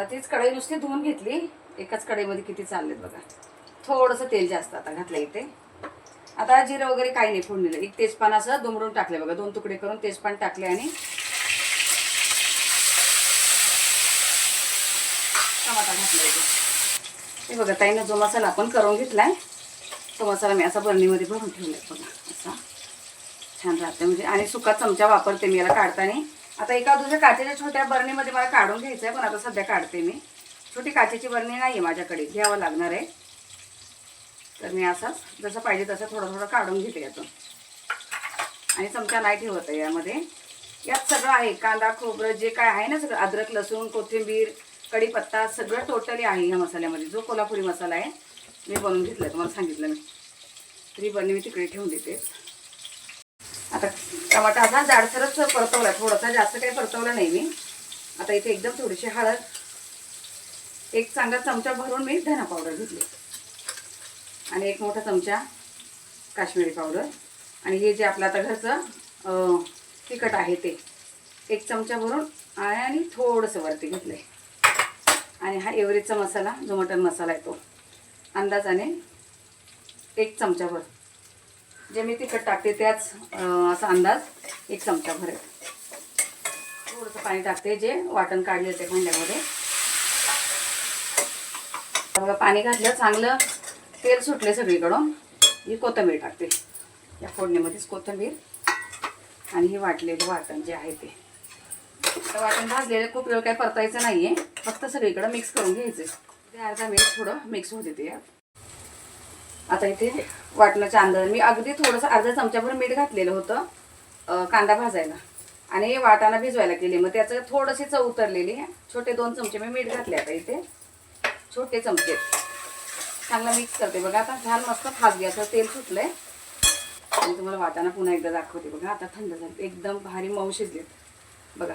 आता तीच कढई नुसती धुवून घेतली. एकाच कढईमध्ये किती चाललेत बघा. थोडंसं तेल जास्त आता घातलं इथे. आता जिरं वगैरे काही नाही फोडणीला एक तेजपान असं दुमरून टाकले बघा. दोन तुकडे करून तेजपान टाकले आणि टमाटा घातला इथे. हे बघा ताईनं जो मसाला आपण करून घेतलाय तो मसाला मी असा बरणीमध्ये भरून ठेवलाय बघा. असा छान राहते म्हणजे आणि सुका चमचा वापरते मी याला काढताना. आता एका दुसऱ्या काचेच्या छोट्या बरणीमध्ये मला काढून घ्यायचं आहे पण आता सध्या काढते मी. छोटी काचेची बरणी नाही आहे माझ्याकडे घ्यावं लागणार आहे. तर मी असंच जसं पाहिजे तसं थोडं थोडं काढून घेते यातून. आणि चमचा नाही ठेवत आहे यामध्ये. यात सगळं आहे कांदा खोबरं जे काय आहे ना सगळं अद्रक लसूण कोथिंबीर कढीपत्ता सगळं टोटली आहे ह्या मसाल्यामध्ये. जो कोल्हापुरी मसाला आहे मी बनवून घेतला तुम्हाला सांगितलं मी. तरी बरणी मी तिकडे ठेवून देते. आता टमाटा असा जाडसरच परतवला थोडासा जास्त काही परतवला नाही मी. आता इथे एकदम थोडीशी हळद एक चांगला चमचा भरून मी धना पावडर घेतली. आणि एक मोठा चमचा काश्मीरी पावडर. आणि हे जे आपलं आता घरचं तिखट आहे ते एक चमचा भरून आहे आणि थोडंसं वरती घेतलं आहे आणि हा एव्हरेजचा मसाला जो मटन मसाला आहे तो. अंदाजाने एक चमचाभर जे मी तिखट टाकते त्याच असा अंदाज एक चमचाभर आहे थोडंसं पाणी टाकते जे वाटण काढले ते भांड्यामध्ये. बघा पाणी घातलं चांगलं तेल सुटले सगळीकडून. ही कोथिंबीर टाकते. या फोडणीमध्येच कोथिंबीर आणि हे वाटलेलं वाटण जे आहे ते. तर वाटण भाजलेलं खूप वेळ काही परतायचं नाही आहे फक्त सगळीकडं मिक्स करून घ्यायचं ते अर्धा मिनिट थोडं मिक्स होते ते यात. आता इथे वाटणाच्या अंदाज मी अगदी थोडंसं अर्धा चमच्याभर मीठ घातलेलं होतं कांदा भाजायला. आणि वाटाणा भिजवायला केले. मग त्याचं थोडीशी चव उतरलेली छोटे दोन चमचे मी मीठ घातले आता इथे. छोटे चमचे. चांगला मिक्स करते. बघा आता छान मस्त फास असं तेल सुटलंय. आणि तुम्हाला वाटाणा पुन्हा एकदा दाखवते. बघा आता थंड झालं. एकदम भारी मऊ शिजलेत. बघा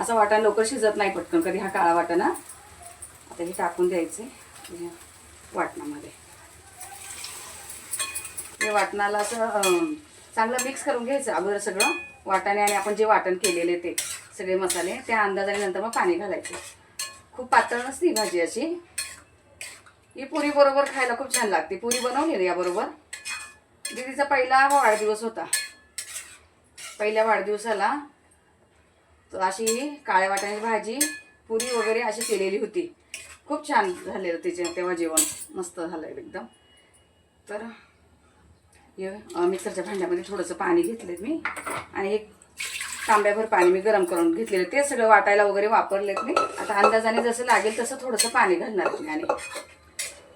असा वाटाणा लवकर शिजत नाही पटकन. कधी हा काळा वाटाणा. आता हे टाकून द्यायचे. वाटणामध्ये. हे वाटणाला असं चांगलं मिक्स करून घ्यायचं अगोदर सगळं वाटाणे आणि आपण जे वाटण केलेले ते सगळे मसाले त्या अंदाजाने नंतर मग पाणी घालायचे. खूप पातळ नसते भाजी अशी. ही पुरी बरोबर खायला खूप छान लागते. पुरी बनवली ना याबरोबर. दीदीचा पहिला वाढदिवस होता. पहिल्या वाढदिवसाला तर अशी काळ्या वाटाण्याची भाजी पुरी वगैरे अशी केलेली होती. खूप छान झालेलं तिचे तेव्हा जेवण मस्त झालं एकदम. तर मिक्सरच्या भांड्यामध्ये थोडंसं पाणी घेतलं मी. आणि एक तांब्याभर पाणी मी गरम करून घेतलेलं ते सगळं वाटायला वगैरे वापरलेत मी. आता अंदाजाने जसं लागेल तसं थोडंसं पाणी घालणार मी आणि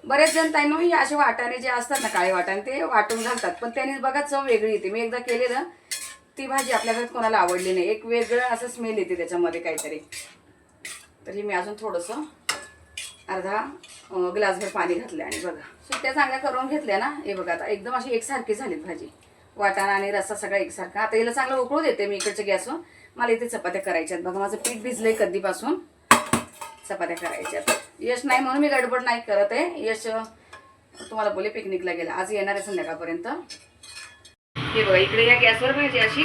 बरेच जण ताईनो हे असे वाटाणे जे असतात ना काळे वाटाणे ते वाटून घालतात. पण त्याने बघा चव वेगळी येते. मी एकदा केलेलं ती भाजी आपल्या घरात कोणाला आवडली नाही. एक वेगळं असं स्मेल येते त्याच्यामध्ये काहीतरी. तरी मी अजून थोडंसं अर्धा ग्लासभर पाणी घातलं आणि बघा. सुट्ट्या चांगल्या करून घेतल्या ना? हे बघा आता एकदम अशी एकसारखी झालीत भाजी. वाटाणा आणि रस्सा सगळा एकसारखा. आता हिला चांगलं उकळू देते मी इकडच्या गॅसवर. मला इथे चपात्या करायच्या आहेत. बघा माझं पीठ भिजलंय कधीपासून. चपात्या करायच्या यश नाही म्हणून मी गडबड नाही करत आहे. यश तुम्हाला बोले पिकनिकला गेला. आज येणार आहे संध्याकाळपर्यंत. हे बघा इकडे या गॅसवर पाहिजे अशी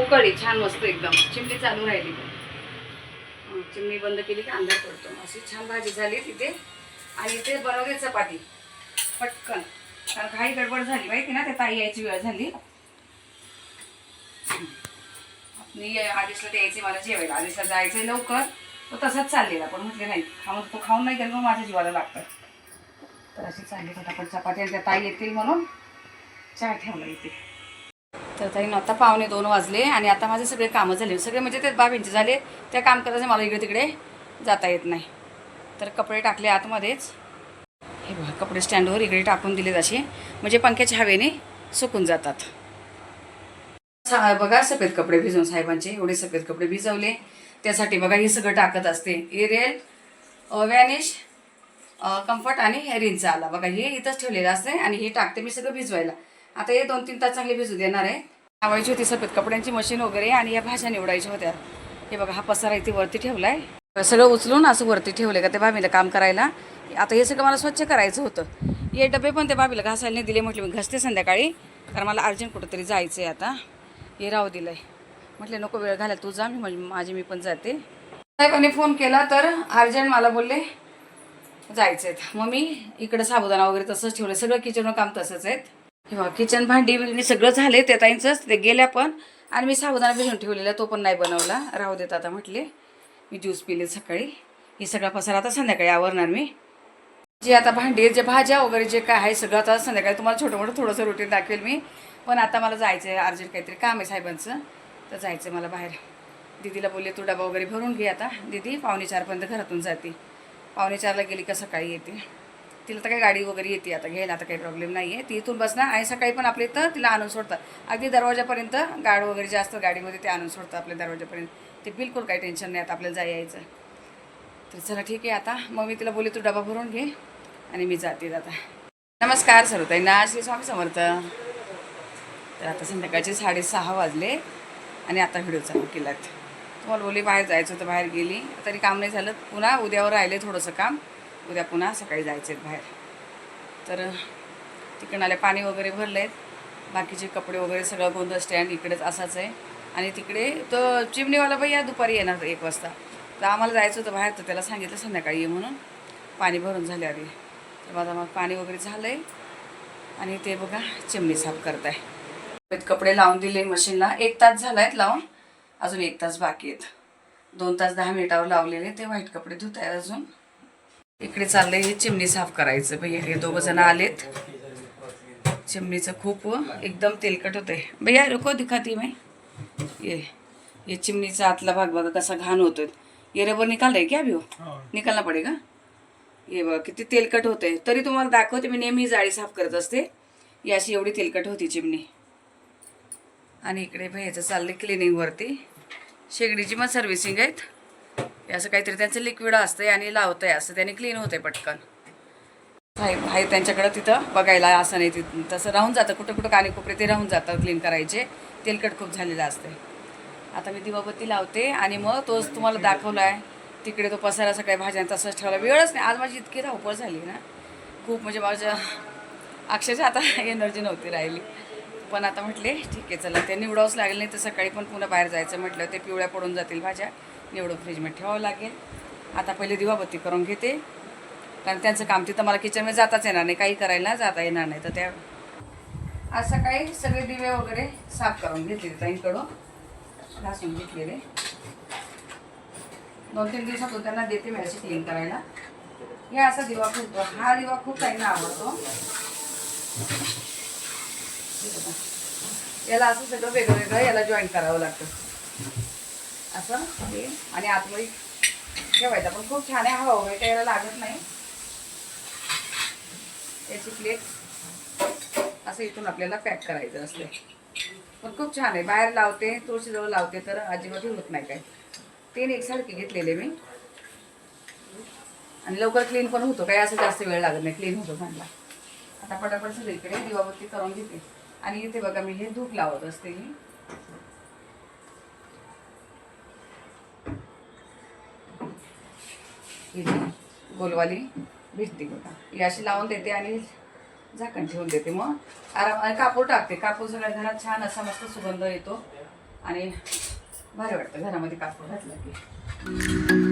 उकळी. छान मस्त एकदम. चिमणी चालू राहिली. चिमणी बंद केली की अंधार पडतो. अशी छान भाजी झाली तिथे. आणि इथे बनवले चपाती. पटकन. कारण काही गडबड झाली माहिती ना त्या ताई यायची वेळ झाली. मी आदेशला द्यायचे मला जेवायला. आदेशला जायचंय लवकर. तो तसाच चाललेला. पण म्हटले नाही खाऊन तो खाऊन नाही गेला मग माझ्या जीवाला लागतं. तर अशी चालली फटाफट चपाती आणि त्या ताई येतील म्हणून चहा ठेवला इथे. तर ताई आता पावणे दोन वाजले आणि आता माझे सगळे कामं झाले. सगळे म्हणजे ते बाबींचे झाले. त्या काम करायचं मला इकडे तिकडे जाता येत नाही. तर कपडे टाकले आतमध्येच. हे बघा कपडे स्टँडवर इकडे टाकून दिलेत असे म्हणजे पंख्याच्या हवेने सुकून जातात. सा- बघा सफेद कपडे भिजवून साहेबांचे. एवढे सफेद कपडे भिजवले. त्यासाठी बघा हे सगळं टाकत असते. एरियल वॅनिश कम्फर्ट आणि रिंचा आला. बघा हे इथंच ठेवलेलं असते आणि हे टाकते मी सगळं भिजवायला. आता हे दोन तीन तास चांगले भिजू देणार आहे. लावायची होती सफेद कपड्यांची मशीन वगैरे आणि या भाज्या निवडायच्या होत्या. हे बघा हा पसारा इथे वरती ठेवलाय. सगळं उचलून असं वरती ठेवलं का त्या भाभीला काम करायला. आता हे सगळं मला स्वच्छ करायचं होतं. हे डबे पण त्या भाभीला घासायला नाही दिले म्हटले मी घसते संध्याकाळी. कारण मला अर्जंट कुठंतरी जायचं आहे आता. हे राहू दिलंय. म्हटले नको वेळ घाला तू जा मी म्हणजे माझी मी पण जाते. साहेबांनी फोन केला तर अर्जंट मला बोलले जायचे आहेत मग मी इकडं साबुदाणा वगैरे तसंच ठेवलं सगळं किचनवर काम तसंच आहेत. हे किचन भांडी बिंडी सगळं झाले ते ताईंचंच ते गेल्या पण. आणि मी साबुदाणा भिजून ठेवलेला तो पण नाही बनवला. राहू देत आता म्हटले. मी ज्यूस पिले सकाळी. हे सगळा पसारा आता संध्याकाळी आवरणार मी. जे आता भांडी जे भाज्या वगैरे जे काय आहे सगळं आता संध्याकाळी तुम्हाला छोटं मोठं थोडंसं रुटीन दाखवेल मी. पण आता मला जायचं आहे अर्जंट काहीतरी काम आहे साहेबांचं. तर जायचं आहे मला बाहेर. दीदीला बोलले तू डबा वगैरे भरून घे आता. दीदी पावणे चारपर्यंत घरातून जाते. पावणे चारला गेली का सकाळी येते. तिला तर काही गाडी वगैरे येते आता घ्यायला आता काही प्रॉब्लेम नाही आहे ती इथून बसणार आणि सकाळी पण आपल्या इथं तिला आणून सोडतात. अगदी दरवाजापर्यंत गाड वगैरे जे असतं गाडीमध्ये ते आणून सोडतात आपल्या दरवाजापर्यंत. ते बिलकुल काही टेन्शन नाही आता आपल्याला जाय यायचं तर चला ठीक आहे आता. मग मी तिला बोलले तू डबा भरून घे आणि मी जाते आता नमस्कार सर्वताईंना श्री स्वामी समर्थ. तर आता संध्याकाळचे साडेसहा वाजले आणि आता व्हिडिओ चालू केलात. तुम्हाला बोलली बाहेर जायचं होतं बाहेर गेली. तरी काम नाही झालं. पुन्हा उद्यावर राहिले थोडंसं काम. उद्या पुन्हा सकाळी जायचे आहेत बाहेर. तर तिकडून आले पाणी वगैरे भरले आहेत बाकीचे कपडे वगैरे सगळं गोंधळ स्टँड इकडेच असाच आहे. आणि तिकडे तो चिमणीवाला भैया दुपारी येणार एक वाजता. तर आम्हाला जायचं होतं बाहेर तर त्याला सांगितलं संध्याकाळी ये म्हणून. पाणी भरून झाले आधी. तर माझा मग पाणी वगैरे झालं आहे आणि ते बघा चिमणी साफ करत आहे कपडे लावून दिले मशीनला. एक तास झाला आहेत लावून. अजून एक तास बाकी आहेत. दोन तास दहा मिनिटावर लावलेले ते व्हाईट कपडे धुत आहेत अजून. इकडे चाललंय हे चिमणी साफ करायचं. भैया हे दोघं जण आलेत. चिमणीचं खूप एकदम तेलकट होतंय. भैया रुको दिखाती मैं. ये ये चिमणीचा आतला भाग बघा कसा घाण होतोय. ये रबर निकाल क्या अभी हो. निकालना पडेगा हे बघा किती तेलकट होते तरी तुम्हाला दाखवते मी नेहमी जाळी साफ करत असते. ही अशी एवढी तेलकट होती चिमणी. आणि इकडे भैयाचं चाललंय क्लिनिंगवरती शेगडीची मग सर्व्हिसिंग आहेत. हे असं काहीतरी त्यांचं लिक्विड असतंय आणि लावतंय असं त्याने क्लीन होतंय पटकन. आहे त्यांच्याकडं तिथं बघायला असं नाही तिथं तसं राहून जातं कुठं कुठं काने कोपरे ते राहून जातात क्लीन करायचे. तेलकट खूप झालेलं असते आता मी दिवाबत्ती लावते आणि मग तोच तुम्हाला दाखवला आहे तिकडे तो पसारा सगळ्या भाज्या तसंच ठेवला. वेळच नाही. आज माझी इतकी धावपळ झाली ना. खूप म्हणजे माझ्या अक्षरशः आता एनर्जी नव्हती राहिली. पण आता म्हटले ठीक आहे चला ते निवडावंच लागेल नाही तर सकाळी पण पुन्हा बाहेर जायचं म्हटलं ते पिवळ्या पडून जातील भाज्या निवडून फ्रीजमध्ये ठेवावं लागेल. आता पहिले दिवाबत्ती करून घेते. कारण त्यांचं काम तिथं मला किचनमध्ये जाताच येणार नाही काही करायला जाता येणार नाही. तर त्या आज सकाळी सगळे दिवे वगैरे साफ करून घेतले ताईंकडून घासून घेतलेले. दोन तीन दिवसातून त्यांना देते मी अशी क्लीन करायला. हे असा दिवा खूप हा दिवा खूप ताईंना आवडतो. याला असं सगळं वेगळं वेगळं याला जॉईन करावं लागतं. असं? हे. आणि आतमध्ये ठेवायचं. पण खूप छान आहे. हवा वगैरे याला लागत नाही. याची प्लेट असं इथून आपल्याला पॅक करायचं असते. पण खूप छान आहे. बाहेर लावते तुळशीजवळ लावते तर अजिबात होत नाही काय. तीन एकसारखे घेतलेले मी. आणि लवकर क्लीन पण होतो. काही असं जास्त वेळ लागत नाही. क्लीन होतो चांगला. आता पटापट सगळीकडे दिवाबत्ती करून घेते. आणि इथे बघा मी हे धूप लावत असते. ही गोलवाली भेटते बघा. ही अशी लावून देते आणि झाकण ठेवून देते मग. आराम आणि कापूर टाकते. कापूर सगळ्या घरात छान असा मस्त सुगंध येतो. आणि भारी वाटतं घरामध्ये कापूर घातला की.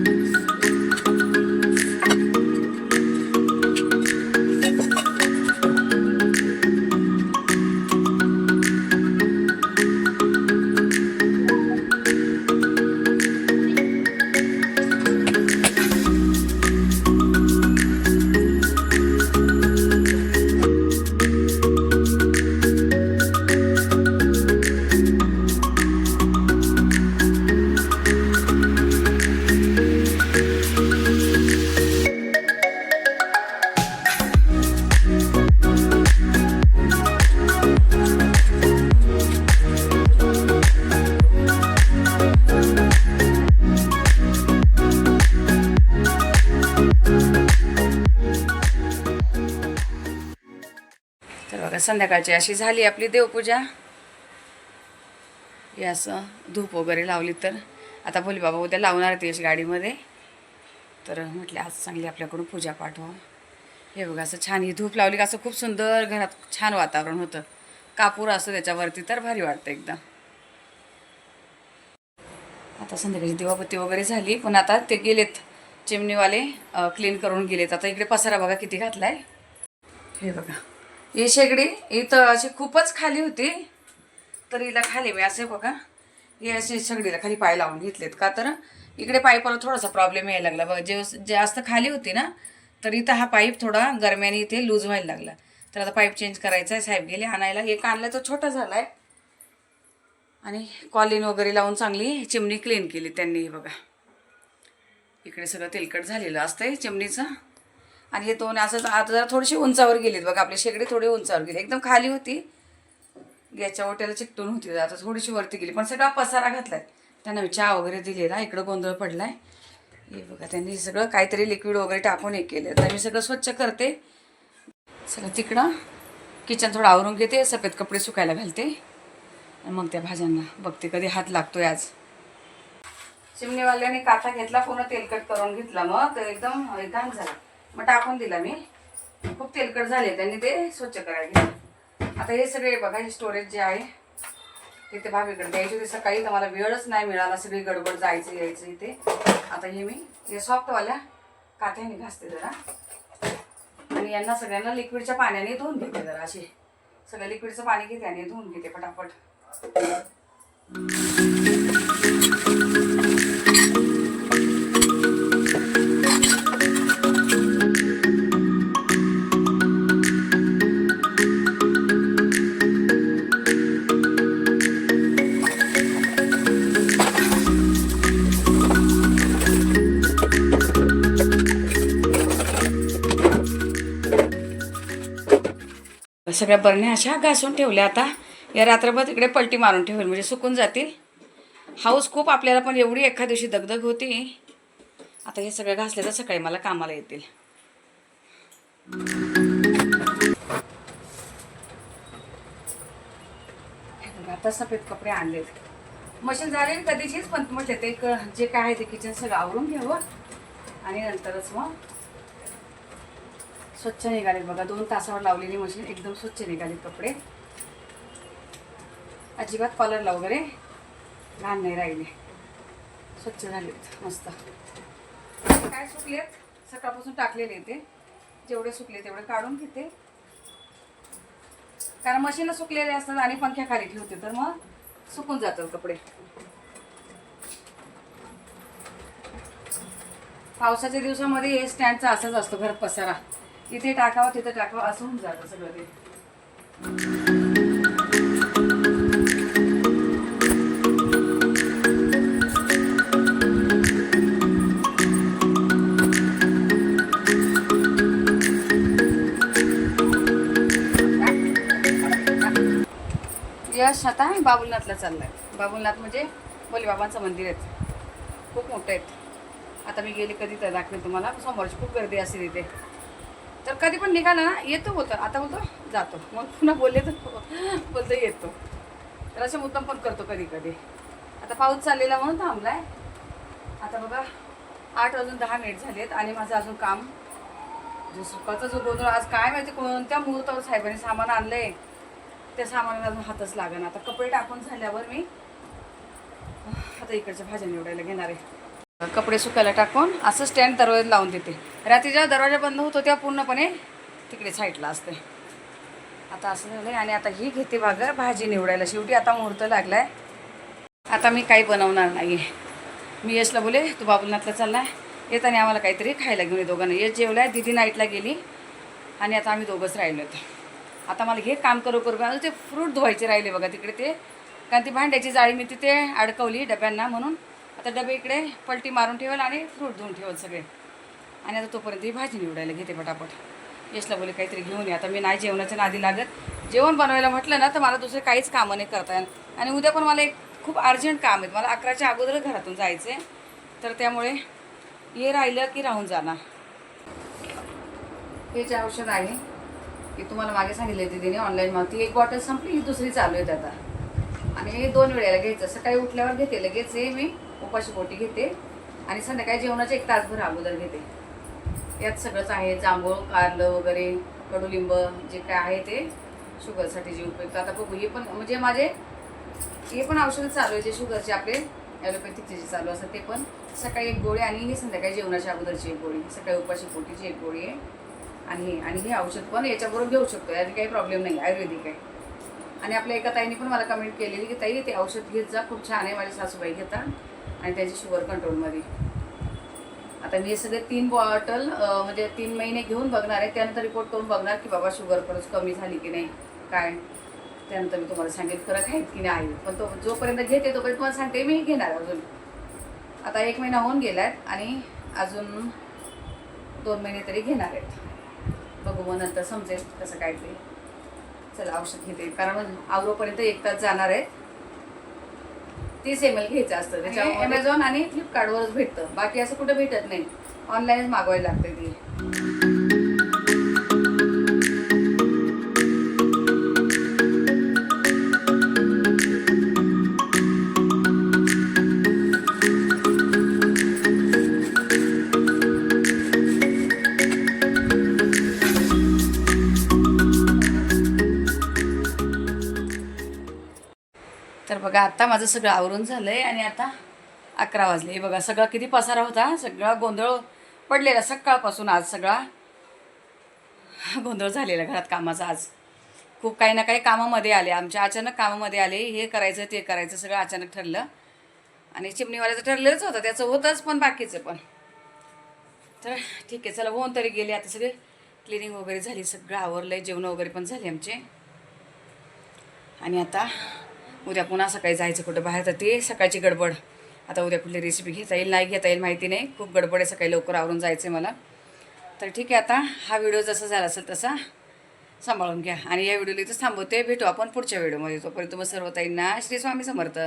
तर बघा संध्याकाळची अशी झाली आपली देवपूजा. हे असं धूप वगैरे लावली तर. आता भोलेबाबा बाबा उद्या लावणार ती अशी गाडीमध्ये. तर म्हटलं आज चांगली आपल्याकडून पूजा पाठवा हे बघा असं छान ही धूप लावली का असं खूप सुंदर घरात छान वातावरण होतं. कापूर असतं त्याच्यावरती तर भारी वाटतं एकदम. आता संध्याकाळची दिवाबत्ती वगैरे झाली पण आता ते गेलेत. चिमणीवाले क्लीन करून गेलेत. आता इकडे पसारा बघा किती घातलाय. हे बघा. ही शेगडी इथं अशी खूपच खाली होती. तर हिला खाली मी असे बघा. हे अशी शेगडीला खाली पाय लावून घेतलेत. का तर इकडे पाईपाला थोडासा प्रॉब्लेम यायला लागला. बघा जे जास्त खाली होती ना तर इथं हा पाईप थोडा गरम्याने इथे लूज व्हायला लागला. तर आता पाईप चेंज करायचा आहे साहेब गेले. आणायला. एक आणला तो छोटा झाला आहे आणि कॉलिन वगैरे लावून चांगली चिमणी क्लीन केली त्यांनी हे बघा. इकडे सगळं तेलकट झालेलं असतंय चिमणीचं. आणि हे दोन असं आता जरा थोडीशी उंचावर गेलीत बघा आपली शेगडी थोडी उंचावर गेली. एकदम खाली होती. गॅसच्या ओट्याला चिकटून होती. आता थोडीशी वरती गेली. पण सगळा पसारा घातलाय. त्यांना चहा वगैरे दिलेला. इकडं गोंधळ पडलाय. हे बघा त्यांनी सगळं काहीतरी लिक्विड वगैरे टाकून हे केलं. तर मी सगळं स्वच्छ करते. सगळं तिकडं. किचन थोडं आवरून घेते. सफेद कपडे सुकायला घालते. आणि मग त्या भाज्यांना बघते कधी हात लागतोय आज. चिमणीवाल्याने काथा घेतला पूर्ण तेलकट करून घेतला मग तर एकदम घाण झाला. मग टाकून दिला मी. खूप तेलकट झाले त्यांनी ते स्वच्छ करायला आता हे सगळे बघा हे स्टोरेज जे आहे ते ते भाभीकडे द्यायचे होते. सकाळी तर मला वेळच नाही मिळाला सगळी गडबड जायचं यायचं इथे. आता हे मी हे सॉफ्टवाल्या काथ्याने घासते जरा. आणि यांना सगळ्यांना लिक्विडच्या पाण्याने धुवून घेते जरा असे सगळं लिक्विडचं पाणी घेते आणि धुवून घेते पटापट सगळ्या बरण्या अशा घासून ठेवल्या आता. या रात्रभर तिकडे पलटी मारून ठेवेल म्हणजे सुकून जातील. हाऊस खूप आपल्याला पण एवढी एखाद दिवशी दगदग होती. आता हे सगळं घासले तर सकाळी मला कामाला येतील. आता सफेद कपडे आणलेत. मशीन झाले कधीचीच पण म्हटले ते क- जे काय आहे ते किचन सगळं आवरून घ्यावं. आणि नंतरच मग स्वच्छ निघालेत बघा. दोन तासावर लावलेली मशीन एकदम स्वच्छ निघालेत कपडे. अजिबात कॉलरला वगैरे घाण नाही राहिले. स्वच्छ झालेत. मस्त. काय सुकलेत? सकाळपासून टाकलेले ते. जेवढे सुकले तेवढे काढून घेते. कारण मशीन सुकलेले असतात आणि पंख्याखाली ठेवते तर मग सुकून जातात कपडे. पावसाच्या दिवसामध्ये हे स्टँडचा असंच असतो घरात पसारा. इथे टाकावं तिथे टाकावं असं होऊन जातं सगळं ते. यश आता बाबुलनाथला चाललाय. बाबुलनाथ म्हणजे बाबांचं मंदिर आहे खूप मोठं आहेत. आता मी गेले कधी तर दाखवेन तुम्हाला. समोरची खूप गर्दी असेल तिथे तर कधी पण निघाला ना येतो बोलतो आता बोलतो जातो. मग पुन्हा बोलले तर बोलतो येतो. तर असे मुद्दाम पण करतो कधी कधी. आता पाऊस चाललेला म्हणून थांबलाय. आता बघा आठ वाजून दहा मिनिट झालेत आणि माझं अजून काम. जो सकाळचा जो गोंधळ आज काय माहिती कोणत्या मुहूर्तावर साहेबांनी सामान आणलंय. त्या सामानाला अजून हातच लागेना. आता कपडे टाकून झाल्यावर मी आता इकडच्या भाज्या निवडायला घेणार आहे. कपडे सुकायला टाकून असं स्टँड दरवाजा लावून देते. रात्री जेव्हा दरवाजा बंद होतो तेव्हा पूर्णपणे तिकडे साईडला असते. आता असं झालंय आणि आता ही घेते भागर भाजी निवडायला. शेवटी आता मुहूर्त लागलाय. आता मी काही बनवणार नाही मी यशला बोले तू बाबुलनाथला चाललाय येताना आम्हाला काहीतरी खायला घेऊन ये दोघांना. यश जेवलाय दिदी नाईटला गेली आणि आता आम्ही दोघंच राहिलो आता मला हे काम करू करू अजून ते फ्रूट धुवायचे राहिले बघा तिकडे ते. कारण ती भांड्याची जाळी मी तिथे अडकवली डब्यांना म्हणून. आता डबे इकडे पलटी मारून ठेवेल आणि फ्रूट धुवून ठेवेल सगळे. आणि आता तोपर्यंत ही भाजी निवडायला घेते पटापट. यशला बोले काहीतरी घेऊन ये आता मी नाही जेवणाच्या नादी लागत. जेवण बनवायला म्हटलं ना तर मला दुसरे काहीच कामं नाही करता येणार. आणि उद्या पण मला एक खूप अर्जंट काम आहे. मला अकराच्या अगोदर घरातून जायचं आहे तर त्यामुळे हे राहिलं की राहून जाणार. हे जे औषध आहे की तुम्हाला मागे सांगितलं तिने ऑनलाईन मागती एक बॉटल संपली ही दुसरी चालू आहे आता आणि हे दोन वेळेला घ्यायचं. सकाळी उठल्यावर घेते लगेच हे मी. उपाशी पोटी घेते आणि संध्याकाळी जेवणाचे एक तासभर अगोदर घेते. यात सगळंच आहे जांभूळ कारलं वगैरे कडुलिंब जे काय आहे ते शुगरसाठी जे उपयुक्त. आता बघू हे पण म्हणजे माझे हे पण औषधं चालू आहे जे शुगरचे आपले ॲलोपॅथिकचे जे चालू असतं ते पण. सकाळी एक गोळी आणि हे संध्याकाळी जेवणाच्या अगोदरची एक गोळी. सकाळी उपाशी पोटीची एक गोळी आहे. आणि हे आणि हे औषध पण याच्याबरोबर घेऊ शकतो यात काही प्रॉब्लेम नाही आयुर्वेदिक आहे. आणि आपल्या एका ताईने पण मला कमेंट केलेली की ताई ते औषध घेत जा खूप छान आहे माझ्या सासूबाई घेतात. आणि त्याची शुगर कंट्रोलमध्ये. आता मी सगळे तीन बॉटल म्हणजे तीन महिने घेऊन बघणार आहे. त्यानंतर रिपोर्ट करून बघणार की बाबा शुगर खरंच कमी झाली की नाही काय? त्यानंतर मी तुम्हाला सांगेल फरक आहेत की नाही. आहे पण तो जोपर्यंत घेते तोपर्यंत तुम्हाला सांगते मी घेणार अजून. आता एक महिना होऊन गेला आहेत आणि अजून दोन महिने तरी घेणार आहेत. बघू मग नंतर समजेल कसं काय ते. चला औषध घेते. कारण आवरोपर्यंत एक तास जाणार आहेत. तीस एम एल घ्यायचं असतं. त्याच्यामुळे अमेझॉन आणि फ्लिपकार्टवरच भेटतं. बाकी असं कुठं भेटत नाही. ऑनलाईनच मागवायला लागते ती. बघा आता माझं सगळं आवरून झालं आहे आणि आता अकरा वाजले. हे बघा सगळा किती पसारा होता? सगळा गोंधळ पडलेला सकाळपासून आज सगळा. गोंधळ झालेला घरात कामाचा आज. खूप काही ना काही कामामध्ये आले. आमच्या अचानक कामामध्ये आले. हे करायचं ते करायचं सगळं अचानक ठरलं. आणि चिमणीवाल्याचं ठरलेलंच होतं. त्याचं होतंच पण बाकीचं पण. तर ठीक आहे चला होऊन तरी गेले. आता सगळे क्लिनिंग वगैरे झाली. सगळं आवरलं आहे जेवण वगैरे पण झाले आमचे. आणि आता उद्या पुन्हा सकाळी जायचं कुठं बाहेर तर ते सकाळची गडबड. आता उद्या कुठली रेसिपी घेता येईल नाही घेता येईल माहिती नाही. खूप गडबड आहे सकाळी लवकर आवरून जायचं आहे मला. तर ठीक आहे आता हा व्हिडिओ जसा झाला असेल तसा सांभाळून घ्या. आणि या व्हिडिओला इथं थांबवते. भेटू आपण पुढच्या व्हिडिओमध्ये तोपर्यंत तुम्ही सर्व ताईंना श्री स्वामी समर्थ.